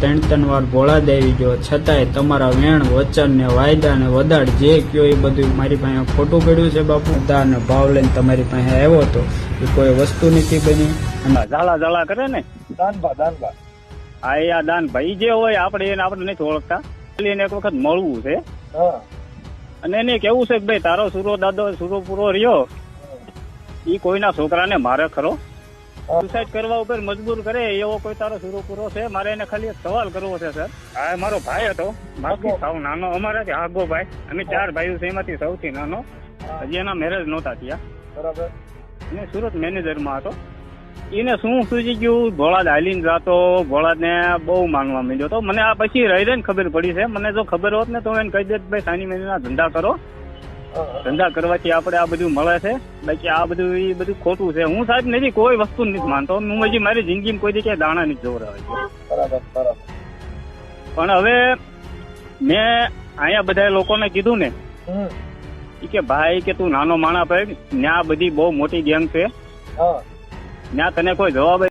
ત્રણ ત્રણ વાર ભોળા દેવી ગયો છતાંય તમારા વેણ વચન ને વાયદા ને વદાડ જે કયો એ બધું મારી પાસે ખોટું પડ્યું છે બાપુ? ને ભાવ લઈને તમારી પાસે આવ્યો હતો એ કોઈ વસ્તુ નથી બની. ઝાલા ઝાલા કરે ને? દાનભા દાનભા. આ એ આ દાન ભાઈ જે હોય આપણે એને આપણે નથી ઓળખતા. એને એક વખત મળવું છે. અને એને કેવું છે કે ભાઈ તારો સુરો દાદો સુરો પૂરો રહ્યો. ઈ કોઈના છોકરાને મારે ખરો. સુસાઇડ કરવા ઉપર મજબૂર કરે એવો કોઈ તારો સુરો પૂરો છે? મારે એને ખાલી એક સવાલ કરવો છે સર. આ મારો ભાઈ હતો. બાકી સાવ નાનો અમારાથી આગો ભાઈ. અમે ચાર ભાઈઓ છે એમાંથી સૌથી નાનો. હજી એના મેરેજ નહોતા થયા. બરાબર. અને સુરત મેનેજરમાં હતો. એને શું સૂચી ગયું? ભોળાદ હાલીને જાતો ભોળાદને બહુ માનવા મળ્યો તો મને આ પછી રહી રહીને ખબર પડી છે. મને જો ખબર હોત ને તો એને કહી દે ભાઈ સાની મહિના ધંધા કરો. ધંધા કરવાથી આપણે આ બધું મળે છે. બાકી આ બધું એ બધું ખોટું છે. હું સાહેબ નથી કોઈ વસ્તુ નથી માનતો. હું હજી મારી જિંદગીમાં કોઈ જગ્યાએ દાણા નથી જોવરાવે બરાબર બરાબર. પણ હવે મેં અહીંયા બધા લોકોને કીધું ને કે ભાઈ કે તું નાનો માણા ભાઈ ત્યાં બધી બહુ મોટી ગેંગ છે. ત્યાં તને કોઈ જવાબ